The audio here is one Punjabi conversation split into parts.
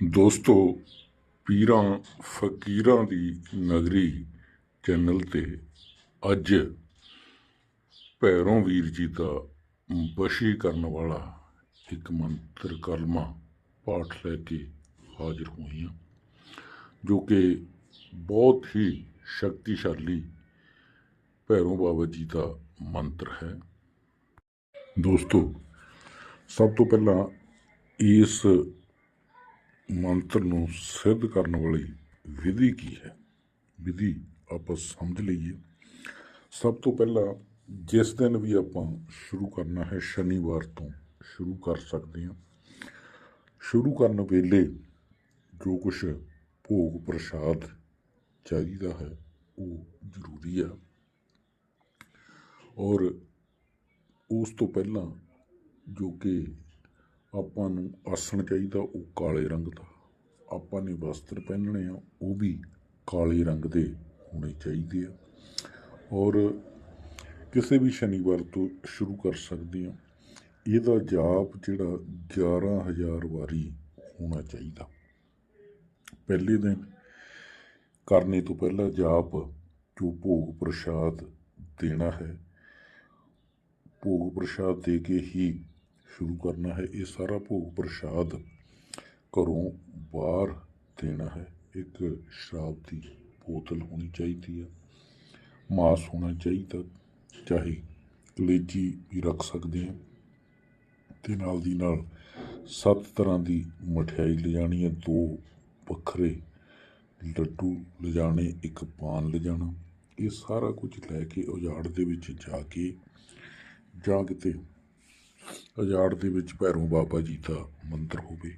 ਦੋਸਤੋ, ਪੀਰਾਂ ਫਕੀਰਾਂ ਦੀ ਨਗਰੀ ਚੈਨਲ ਤੇ ਅੱਜ ਭੈਰੋਂ ਵੀਰ ਜੀ ਦਾ ਬਸ਼ੀ ਕਰਨ ਵਾਲਾ ਇੱਕ ਮੰਤਰ ਕਲਮਾ ਪਾਠ ਲੈ ਕੇ ਹਾਜ਼ਰ ਹੋਏ ਹਾਂ, ਜੋ ਕਿ ਬਹੁਤ ਹੀ ਸ਼ਕਤੀਸ਼ਾਲੀ ਭੈਰੋਂ ਬਾਬਾ ਜੀ ਦਾ ਮੰਤਰ ਹੈ। ਦੋਸਤੋ, ਸਭ ਤੋਂ ਪਹਿਲਾਂ ਇਸ ਮੰਤਰ ਨੂੰ ਸਿੱਧ ਕਰਨ ਵਾਲੀ ਵਿਧੀ ਕੀ ਹੈ? ਵਿਧੀ ਆਪਾਂ ਸਮਝ ਲਈਏ। ਸਭ ਤੋਂ ਪਹਿਲਾਂ ਜਿਸ ਦਿਨ ਵੀ ਆਪਾਂ ਸ਼ੁਰੂ ਕਰਨਾ ਹੈ, ਸ਼ਨੀਵਾਰ ਤੋਂ ਸ਼ੁਰੂ ਕਰ ਸਕਦੇ ਹਾਂ। ਸ਼ੁਰੂ ਕਰਨ ਵੇਲੇ ਜੋ ਕੁਛ ਭੋਗ ਪ੍ਰਸ਼ਾਦ ਚਾਹੀਦਾ ਹੈ, ਉਹ ਜ਼ਰੂਰੀ ਆ। ਔਰ ਉਸ ਤੋਂ ਪਹਿਲਾਂ ਜੋ ਕਿ ਆਪਾਂ ਨੂੰ ਆਸਣ ਚਾਹੀਦਾ ਉਹ ਕਾਲੇ ਰੰਗ ਦਾ। ਆਪਾਂ ਨੇ ਵਸਤਰ ਪਹਿਨਣੇ ਆ, ਉਹ ਵੀ ਕਾਲੇ ਰੰਗ ਦੇ ਹੋਣੇ ਚਾਹੀਦੇ ਆ। ਔਰ ਕਿਸੇ ਵੀ ਸ਼ਨੀਵਾਰ ਤੋਂ ਸ਼ੁਰੂ ਕਰ ਸਕਦੇ ਆ। ਇਹਦਾ ਜਾਪ ਜਿਹੜਾ 11000 ਵਾਰੀ ਹੋਣਾ ਚਾਹੀਦਾ। ਪਹਿਲੇ ਦਿਨ ਕਰਨੇ ਤੋਂ ਪਹਿਲਾਂ ਜਾਪ ਜੋ ਭੋਗ ਪ੍ਰਸ਼ਾਦ ਦੇਣਾ ਹੈ, ਭੋਗ ਪ੍ਰਸ਼ਾਦ ਦੇ ਕੇ ਹੀ ਸ਼ੁਰੂ ਕਰਨਾ ਹੈ। ਇਹ ਸਾਰਾ ਭੋਗ ਪ੍ਰਸ਼ਾਦ ਘਰੋਂ ਬਾਹਰ ਦੇਣਾ ਹੈ। ਇੱਕ ਸ਼ਰਾਬ ਦੀ ਬੋਤਲ ਹੋਣੀ ਚਾਹੀਦੀ ਆ ਮਾਸ ਹੋਣਾ ਚਾਹੀਦਾ। ਚਾਹੇ ਕਲੇਜੀ ਵੀ ਰੱਖ ਸਕਦੇ ਹਾਂ। ਤੇ ਨਾਲ ਦੀ ਨਾਲ ਸੱਤ ਤਰ੍ਹਾਂ ਦੀ ਮਠਿਆਈ ਲਿਜਾਣੀ ਹੈ। ਦੋ ਵੱਖਰੇ ਲੱਡੂ ਲਿਜਾਣੇ, ਇੱਕ ਪਾਨ ਲਿਜਾਣਾ। ਇਹ ਸਾਰਾ ਕੁਝ ਲੈ ਕੇ ਉਜਾੜ ਦੇ ਵਿੱਚ ਜਾ ਕੇ, ਜਾਂ ਕਿਤੇ ਉਜਾੜ ਦੇ ਵਿੱਚ ਭੈਰੋਂ ਬਾਬਾ ਜੀ ਦਾ ਮੰਦਰ ਹੋਵੇ।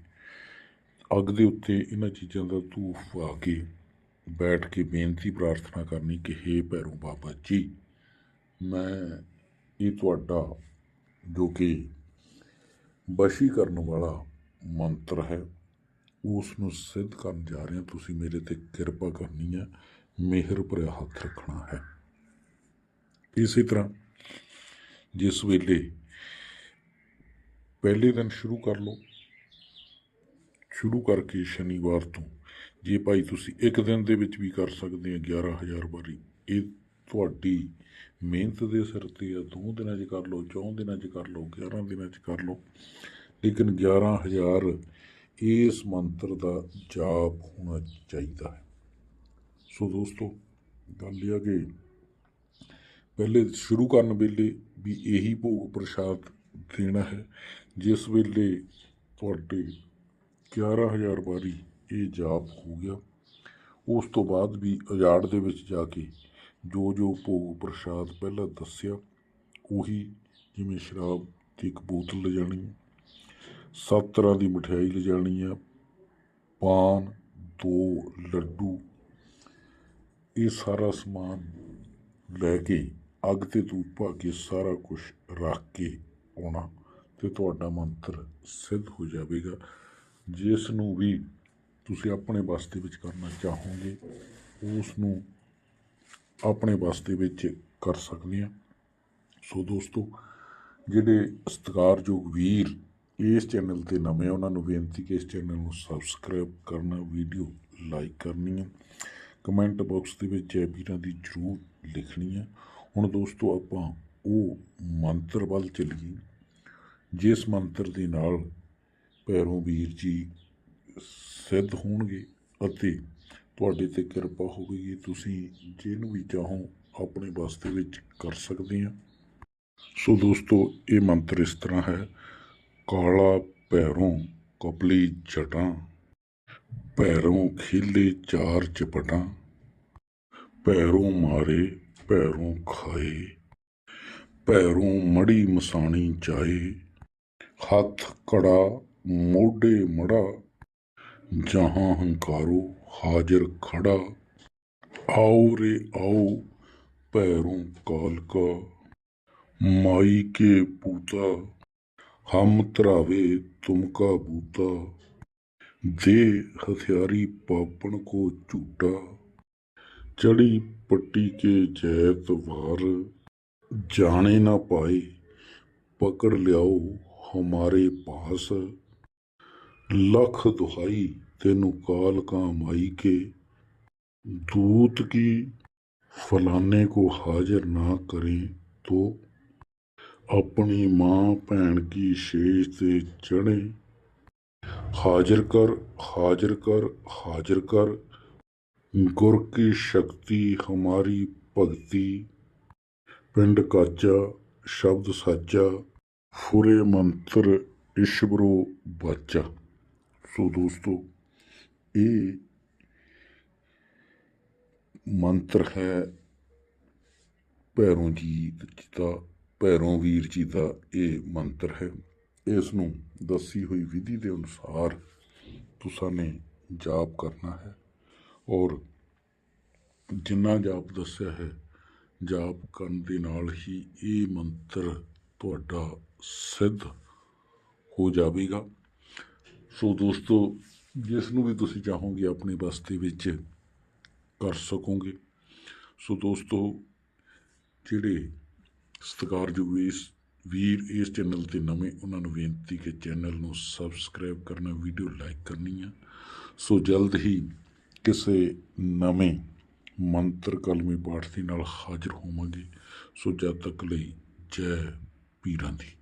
ਅੱਗ ਦੇ ਉੱਤੇ ਇਹਨਾਂ ਚੀਜ਼ਾਂ ਦਾ ਧੂਫ ਪਾ ਕੇ ਬੈਠ ਕੇ ਬੇਨਤੀ ਪ੍ਰਾਰਥਨਾ ਕਰਨੀ ਕਿ ਹੇ ਭੈਰੋਂ ਬਾਬਾ ਜੀ, ਮੈਂ ਇਹ ਤੁਹਾਡਾ ਜੋ ਕਿ ਬਸ਼ੀ ਕਰਨ ਵਾਲਾ ਮੰਤਰ ਹੈ, ਉਸ ਨੂੰ ਸਿੱਧ ਕਰਨ ਜਾ ਰਹੇ। ਹਾਂ ਤੁਸੀਂ ਮੇਰੇ ਤੇ ਕਿਰਪਾ ਕਰਨੀ ਹੈ ਮਿਹਰ ਭਰਿਆ ਹੱਥ ਰੱਖਣਾ ਹੈ। ਇਸੇ ਤਰ੍ਹਾਂ ਜਿਸ ਵੇਲੇ ਪਹਿਲੇ ਦਿਨ ਸ਼ੁਰੂ ਕਰ ਲਓ। ਸ਼ੁਰੂ ਕਰਕੇ ਸ਼ਨੀਵਾਰ ਤੋਂ ਜੇ ਭਾਈ ਤੁਸੀਂ ਇੱਕ ਦਿਨ ਦੇ ਵਿੱਚ ਵੀ ਕਰ ਸਕਦੇ ਆ 11000 ਵਾਰੀ, ਇਹ ਤੁਹਾਡੀ ਮਿਹਨਤ ਦੇ ਸਿਰ ਤੇ ਆ। ਦੋ ਦਿਨਾਂ 'ਚ ਕਰ ਲਓ, ਚੌਂ ਦਿਨਾਂ 'ਚ ਕਰ ਲਓ 11 ਦਿਨਾਂ 'ਚ ਕਰ ਲਓ। ਲੇਕਿਨ 11000 ਇਸ ਮੰਤਰ ਦਾ ਜਾਪ ਹੋਣਾ ਚਾਹੀਦਾ ਹੈ। ਸੋ ਦੋਸਤੋ, ਗੱਲ ਇਹ ਆ ਕਿ ਪਹਿਲੇ ਸ਼ੁਰੂ ਕਰਨ ਵੇਲੇ ਵੀ ਇਹੀ ਭੋਗ ਪ੍ਰਸ਼ਾਦ ਦੇਣਾ ਹੈ। ਜਿਸ ਵੇਲੇ ਤੁਹਾਡੇ 11000 ਵਾਰੀ ਇਹ ਜਾਪ ਹੋ ਗਿਆ, ਉਸ ਤੋਂ ਬਾਅਦ ਵੀ ਉਜਾੜ ਦੇ ਵਿੱਚ ਜਾ ਕੇ ਜੋ ਜੋ ਭੋਗ ਪ੍ਰਸ਼ਾਦ ਪਹਿਲਾਂ ਦੱਸਿਆ, ਉਹੀ ਜਿਵੇਂ ਸ਼ਰਾਬ ਦੀ ਇੱਕ ਬੋਤਲ ਲਿਜਾਣੀ ਹੈ ਸੱਤ ਤਰ੍ਹਾਂ ਦੀ ਮਠਿਆਈ ਲਿਜਾਣੀ ਹੈ ਪਾਨ, ਦੋ ਲੱਡੂ, ਇਹ ਸਾਰਾ ਸਮਾਨ ਲੈ ਕੇ ਅੱਗ ਤੇ ਧੂਪ ਪਾ ਕੇ ਸਾਰਾ ਕੁਝ ਰੱਖ ਕੇ ਆਉਣਾ ਤੇ ਤੁਹਾਡਾ ਮੰਤਰ ਸਿੱਧ ਹੋ ਜਾਵੇਗਾ। ਜਿਸ ਨੂੰ ਵੀ ਤੁਸੀਂ ਆਪਣੇ ਬਸ ਦੇ ਵਿੱਚ ਕਰਨਾ ਚਾਹੋਗੇ ਉਸ ਨੂੰ ਆਪਣੇ ਬਸ ਦੇ ਵਿੱਚ ਕਰ ਸਕਦੇ ਆ। ਸੋ ਦੋਸਤੋ, ਜਿਹੜੇ ਸਤਿਕਾਰਯੋਗ ਵੀਰ ਇਸ ਚੈਨਲ ਤੇ ਨਵੇਂ ਉਹਨਾਂ ਨੂੰ ਬੇਨਤੀ ਕਿ ਇਸ ਚੈਨਲ ਨੂੰ ਸਬਸਕ੍ਰਾਈਬ ਕਰਨਾ, ਵੀਡੀਓ ਲਾਈਕ ਕਰਨੀ ਹੈ ਕਮੈਂਟ ਬਾਕਸ ਦੇ ਵਿੱਚ ਜੈ ਵੀਰਾਂ ਦੀ ਜ਼ਰੂਰ ਲਿਖਣੀ ਹੈ ਹੁਣ ਦੋਸਤੋ, ਆਪਾਂ ਉਹ ਮੰਤਰ ਵੱਲ ਚੱਲੀਏ ਜਿਸ ਮੰਤਰ ਦੇ ਨਾਲ ਭੈਰੋਂ ਵੀਰ ਜੀ ਸਿੱਧ ਹੋਣਗੇ ਅਤੇ ਤੁਹਾਡੇ ਤੇ ਕਿਰਪਾ ਹੋਵੇਗੀ ਤੁਸੀਂ ਜਿਹਨੂੰ ਵੀ ਚਾਹੋ ਆਪਣੇ ਬਸ ਦੇ ਵਿੱਚ ਕਰ ਸਕਦੇ ਆ। ਸੋ ਦੋਸਤੋ, ਇਹ ਮੰਤਰ ਇਸ ਤਰ੍ਹਾਂ ਹੈ, ਕਾਲਾ ਪੈਰੋਂ ਕਪਲੀ ਜਟਾਂ ਪੈਰੋਂ ਖੀਲੇ ਚਾਰ ਚਪਟਾਂ ਪੈਰੋਂ ਮਾਰੇ ਪੈਰੋਂ ਖਾਏ। ਭੈਰੋਂ ਮੜੀ ਮਸਾਣੀ ਚਾਏ ਹੱਥ ਕੜਾ ਮੋਢੇ ਮੜਾ ਜਹਾਂ ਹੰਕਾਰੋ ਹਾਜ਼ਰ ਖੜਾ ਆਓ ਰੇ ਆਓ ਭੈਰੋਂ ਕਾਲ ਕਾ ਮਾਈ ਕੇ ਪੂਤਾ ਹਮ ਤਰਾਵੇ ਤੁਮਕਾ ਬੂਤਾ ਦੇ ਹਥਿਆਰੀ ਪਾਪਣ ਕੋ ਝੂਟਾ ਚੜੀ ਪੱਟੀ ਕੇ ਜੈਤ ਵਾਰ ਜਾਣੇ ਨਾ ਪਾਏ ਪਕੜ ਲਿਆਓ ਹਮਾਰੇ ਪਾਸ ਲੱਖ ਦੁਹਾਈ तेनु काल का माई के दूत की फलाने को हाजिर ना करें तो अपनी माँ भैन की शेष से चढ़े हाजिर कर हाजिर कर हाजिर कर गुर की शक्ति हमारी भक्ति ਪਿੰਡ ਕਾਚਾ ਸ਼ਬਦ ਸਾਚਾ ਫੁਰੇ ਮੰਤਰ ਈਸ਼ਵਰੋ ਬਾਚਾ ਸੋ ਦੋਸਤੋ, ਇਹ ਮੰਤਰ ਹੈ ਭੈਰੋਂ ਜੀ ਦਾ, ਭੈਰੋਂ ਵੀਰ ਜੀ ਦਾ ਇਹ ਮੰਤਰ ਹੈ। ਇਸ ਨੂੰ ਦੱਸੀ ਹੋਈ ਵਿਧੀ ਦੇ ਅਨੁਸਾਰ ਤੁਸਾਂ ਨੇ ਜਾਪ ਕਰਨਾ ਹੈ ਔਰ ਜਿੰਨਾ ਜਾਪ ਦੱਸਿਆ ਹੈ ਜਾਪ ਕਰਨ ਦੇ ਨਾਲ ਹੀ ਇਹ ਮੰਤਰ ਤੁਹਾਡਾ ਸਿੱਧ ਹੋ ਜਾਵੇਗਾ। ਸੋ ਦੋਸਤੋ, ਜਿਸ ਨੂੰ ਵੀ ਤੁਸੀਂ ਚਾਹੋਗੇ, ਆਪਣੇ ਦੇ ਵਿੱਚ ਕਰ ਸਕੋਗੇ। ਸੋ ਦੋਸਤੋ, ਜਿਹੜੇ ਸਤਿਕਾਰਯੋਗ ਇਸ ਵੀਰ, ਇਸ ਚੈਨਲ ਤੇ ਨਵੇਂ, ਉਹਨਾਂ ਨੂੰ ਬੇਨਤੀ ਕਿ ਚੈਨਲ ਨੂੰ ਸਬਸਕ੍ਰਾਈਬ ਕਰਨਾ, ਵੀਡੀਓ ਲਾਈਕ ਕਰਨੀ ਆ। ਸੋ ਜਲਦ ਹੀ ਕਿਸੇ ਨਵੇਂ ਮੰਤਰ ਕਲਮੀ ਪਾਠ ਦੇ ਨਾਲ ਹਾਜ਼ਰ ਹੋਵਾਂਗੇ। ਸੋ ਜਦ ਤੱਕ ਲਈ ਜੈ ਪੀਰਾਂ ਦੀ।